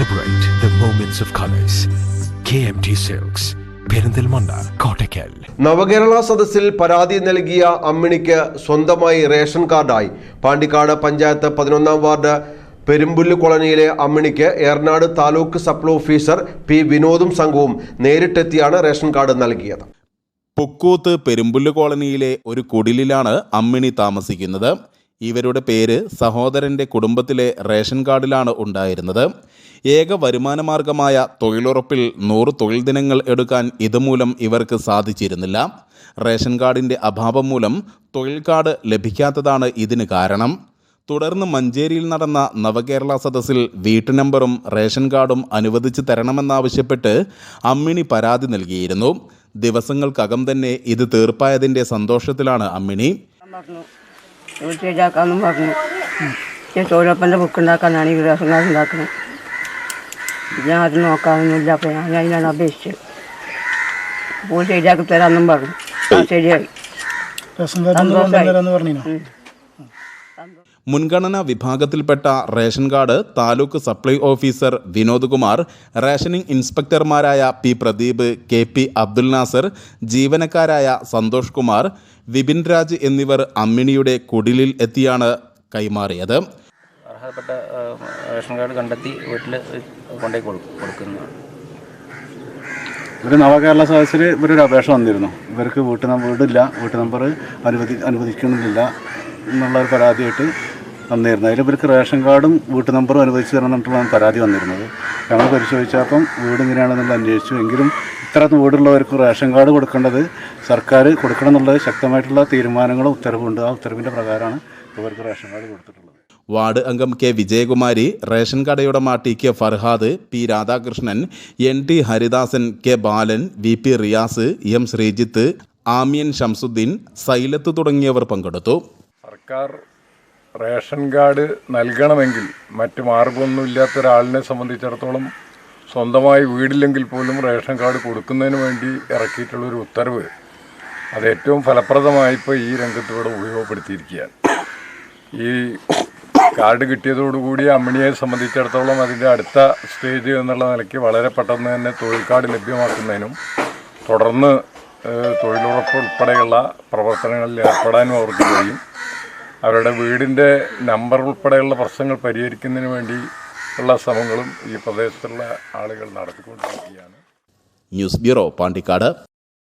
Celebrate the moments of colors. KMT silks Perinthalmanna Kottakkal Navakerala സദസ്സിൽ പരാതി നൽകിയ അമ്മിണിക്ക് സ്വന്തമായി റേഷൻ കാർഡായി. പാണ്ടിക്കാട് പഞ്ചായത്ത് പതിനൊന്നാം വാർഡ് പെരുമ്പുല്ല് കോളനിയിലെ അമ്മിണിക്ക് Eranad taluk supply officer P വിനോദും സംഘവും നേരിട്ടെത്തിയാണ് റേഷൻ കാർഡ് നൽകിയത്. പുക്കൂത്ത് പെരുമ്പുല്ല് കോളനിയിലെ ഒരു കുടിലിലാണ് അമ്മിണി താമസിക്കുന്നത്. ഇവരുടെ പേര് സഹോദരന്റെ കുടുംബത്തിലെ റേഷൻ കാർഡിലാണ് ഉണ്ടായിരുന്നത്. ഏക വരുമാനമാർഗമായ തൊഴിലുറപ്പിൽ നൂറ് തൊഴിൽ ദിനങ്ങൾ എടുക്കാൻ ഇതുമൂലം ഇവർക്ക് സാധിച്ചിരുന്നില്ല. റേഷൻ കാർഡിന്റെ അഭാവം മൂലം തൊഴിൽ കാർഡ് ലഭിക്കാത്തതാണ് ഇതിന് കാരണം. തുടർന്ന് മഞ്ചേരിയിൽ നടന്ന നവകേരള സദസ്സിൽ വീട്ടു നമ്പറും റേഷൻ കാർഡും അനുവദിച്ചു തരണമെന്നാവശ്യപ്പെട്ട് അമ്മിണി പരാതി നൽകിയിരുന്നു. ദിവസങ്ങൾക്കകം തന്നെ ഇത് തീർപ്പായതിന്റെ സന്തോഷത്തിലാണ് അമ്മിണി. പറഞ്ഞു വീട് ശരിയാക്കാമെന്നും പറഞ്ഞു. ഞാൻ ചോരപ്പന്റെ ബുക്ക് ഉണ്ടാക്കാനാണ് ഈ കാർഡ് ഉണ്ടാക്കുന്നത് ഞാൻ അത് നോക്കാമെന്നില്ല അപ്പോൾ ഞാൻ അതിനാണ് അപേക്ഷിച്ചത്. അപ്പോൾ ശരിയാക്കി തരാമെന്നും പറഞ്ഞു. ശരിയായി. റേഷൻ മുൻഗണനാ വിഭാഗത്തിൽപ്പെട്ട ration card taluk supply officer Vinod Kumar rationing ഇൻസ്പെക്ടർമാരായ P Pradeep K P Abdul Nasar ജീവനക്കാരായ Santhosh Kumar Vipin Raj എന്നിവർ അമ്മിണിയുടെ കുടിലിൽ എത്തിയാണ് കൈമാറിയത്. അർഹതപ്പെട്ട റേഷൻ കാർഡ് കണ്ടെത്തി വീട്ടിൽ കൊണ്ടുപോയി കൊടുക്കും കൊടുക്കുന്നതാണ് ഒരു നവകേരള സദസ്സിൽ ഇവരൊരു അപേക്ഷ വന്നിരുന്നു ഇവർക്ക് വീട്ടു നമ്പർ വീടില്ല വീട്ടു നമ്പർ അനുവദി അനുവദിക്കുന്നില്ല എന്നുള്ള ഒരു പരാതിയായിട്ട് വന്നിരുന്നു അതിൽ ഇവർക്ക് റേഷൻ കാർഡും വീട്ടു നമ്പറും അനുവദിച്ചു തരണം എന്നിട്ടുള്ള പരാതി വന്നിരുന്നത്. ഞങ്ങൾ പരിശോധിച്ചപ്പം വീട് ഇങ്ങനെയാണെന്നുള്ള അന്വേഷിച്ചു. എങ്കിലും ഇത്ര വീടുള്ളവർക്ക് റേഷൻ കാർഡ് കൊടുക്കേണ്ടത് സർക്കാർ കൊടുക്കണം എന്നുള്ളത് ശക്തമായിട്ടുള്ള തീരുമാനങ്ങളും ഉത്തരവുണ്ട് ആ ഉത്തരവിന്റെ പ്രകാരമാണ് ഇവർക്ക് റേഷൻ കാർഡ് കൊടുത്തിട്ടുള്ളത്. വാർഡ് അംഗം കെ വിജയകുമാരി റേഷൻ കടയുടമ T K Farhad P Radhakrishnan N T Haridasan K Balan V P Riyas M Sreejith Amiyan Shamsuddin Sailath തുടങ്ങിയവർ പങ്കെടുത്തു. സർക്കാർ റേഷൻ കാർഡ് നൽകണമെങ്കിൽ മറ്റു മാർഗമൊന്നുമില്ലാത്ത ഒരാളിനെ സംബന്ധിച്ചിടത്തോളം സ്വന്തമായി വീടില്ലെങ്കിൽ പോലും റേഷൻ കാർഡ് കൊടുക്കുന്നതിന് വേണ്ടി ഇറക്കിയിട്ടുള്ളൊരു ഉത്തരവ് അത് ഏറ്റവും ഫലപ്രദമായി ഇപ്പോൾ ഈ രംഗത്ത് ഇവിടെ ഉപയോഗപ്പെടുത്തിയിരിക്കുകയാണ്. ഈ കാർഡ് കിട്ടിയതോടുകൂടി അമ്മിണിയെ സംബന്ധിച്ചിടത്തോളം അതിന്റെ അടുത്ത സ്റ്റേജ് എന്നുള്ള നിലയ്ക്ക് വളരെ പെട്ടെന്ന് തന്നെ തൊഴിൽ കാർഡ് ലഭ്യമാക്കുന്നതിനും തുടർന്ന് തൊഴിലുറപ്പ് ഉൾപ്പെടെയുള്ള പ്രവർത്തനങ്ങളിൽ ഏർപ്പെടാനും അവർക്ക് കഴിയും. അവരുടെ വീടിന്റെ നമ്പർ ഉൾപ്പെടെയുള്ള പ്രശ്നങ്ങൾ പരിഹരിക്കുന്നതിന് വേണ്ടി ഉള്ള ശ്രമങ്ങളും ഈ പ്രദേശത്തുള്ള ആളുകൾ നടത്തിക്കൊണ്ടിരിക്കുകയാണ്. News bureau Pandikkad.